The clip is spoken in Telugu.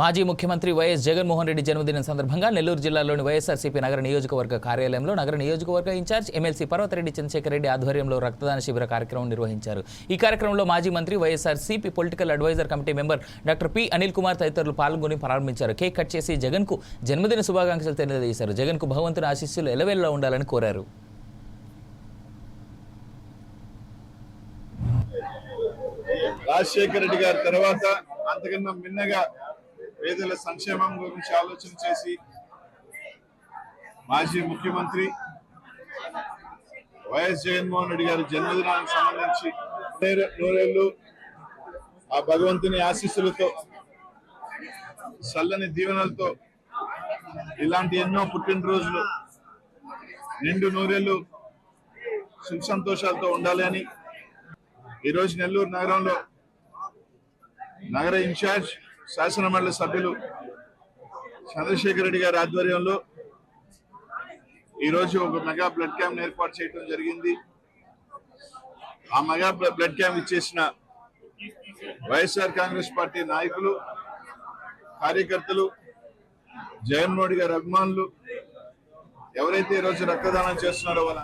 మాజీ ముఖ్యమంత్రి వైఎస్ జగన్మోహన్ రెడ్డి జన్మదినం సందర్భంగా నెల్లూరు జిల్లాలోని వైఎస్ఆర్సీపీ నగర నియోజకవర్గ కార్యాలయంలో నగర నియోజకవర్గ in charge MLC Parvathareddy Chandrasekhar Reddy ఆధ్వర్యంలో రక్తదాన శిబిర కార్యక్రమం నిర్వహించారు. ఈ కార్యక్రమంలో మాజీ మంత్రి YSRCP political adviser committee member doctor P Anil Kumar తదితరులు పాల్గొని ప్రారంభించారు. కేక్ కట్ చేసి జగన్కు జన్మదిన శుభాకాంక్షలు తెలియజేశారు. జగన్కు భగవంతుని ఆశీస్సులు ఎలవేళలా ఉండాలని కోరారు. రాజశేఖర రెడ్డి గారి తర్వాత అంతకన్నా మిన్నగా పేదల సంక్షేమం గురించి ఆలోచన చేసి మాజీ ముఖ్యమంత్రి వైఎస్ జగన్మోహన్ రెడ్డి గారి జన్మదినానికి సంబంధించి నూరే- నూరేళ్ళు ఆ భగవంతుని ఆశీస్సులతో చల్లని దీవెనలతో ఇలాంటి ఎన్నో పుట్టినరోజులు నిండు నూరేళ్ళు సుఖ సంతోషాలతో ఉండాలి అని ఈరోజు నెల్లూరు నగరంలో నగర ఇన్ఛార్జ్ శాసనమండలి సభ్యులు చంద్రశేఖర్ రెడ్డి గారి ఆధ్వర్యంలో ఈరోజు ఒక మెగా బ్లడ్ క్యాంప్ ఏర్పాటు చేయడం జరిగింది. ఆ మెగా బ్లడ్ క్యాంప్ ఇచ్చేసిన వైఎస్ఆర్ కాంగ్రెస్ పార్టీ నాయకులు కార్యకర్తలు జగన్మోహన్ గారి అభిమానులు ఎవరైతే ఈరోజు రక్తదానం చేస్తున్నారో వాళ్ళ